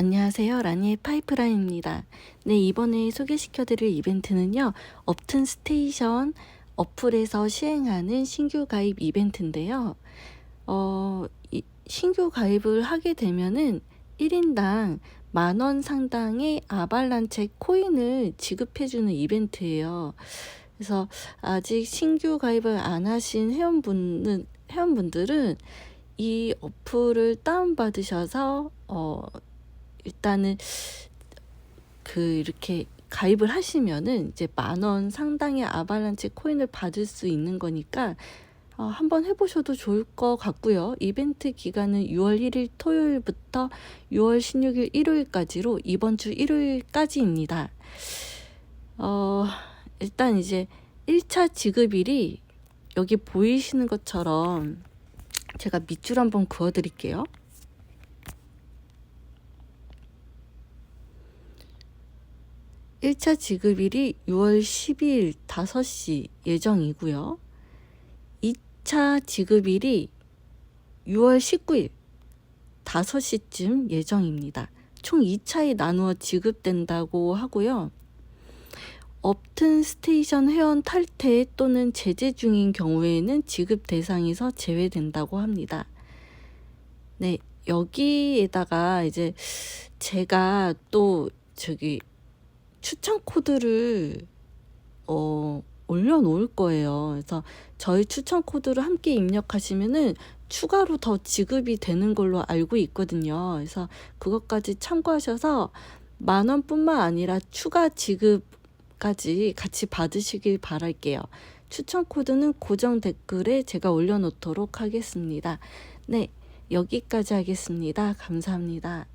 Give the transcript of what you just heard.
안녕하세요. 라니의 파이프라인입니다. 네, 이번에 소개시켜드릴 이벤트는요. 업튼 스테이션 어플에서 시행하는 신규 가입 이벤트인데요. 어, 이, 신규 가입을 하게 되면은 1인당 만원 상당의 아발란체 코인을 지급해주는 이벤트예요. 그래서 아직 신규 가입을 안 하신 회원분은, 회원분들은 이 어플을 다운받으셔서, 어, 일단은 그 이렇게 가입을 하시면은 이제 만 원 상당의 아발란체 코인을 받을 수 있는 거니까 어, 한번 해보셔도 좋을 것 같고요. 이벤트 기간은 6월 1일 토요일부터 6월 16일 일요일까지로 이번 주 일요일까지입니다. 어, 일단 이제 1차 지급일이 여기 보이시는 것처럼 제가 밑줄 한번 그어 드릴게요. 일차 지급일이 6월 12일 5시 예정이고요. 2차 지급일이 6월 19일 5시쯤 예정입니다. 총 2차에 나누어 지급된다고 하고요. 업튼 스테이션 회원 탈퇴 또는 제재 중인 경우에는 지급 대상에서 제외된다고 합니다. 네, 여기에다가 이제 제가 또 저기 추천 코드를 어, 올려놓을 거예요. 그래서 저희 추천 코드를 함께 입력하시면은 추가로 더 지급이 되는 걸로 알고 있거든요. 그래서 그것까지 참고하셔서 만 원뿐만 아니라 추가 지급까지 같이 받으시길 바랄게요. 추천 코드는 고정 댓글에 제가 올려놓도록 하겠습니다. 네, 여기까지 하겠습니다. 감사합니다.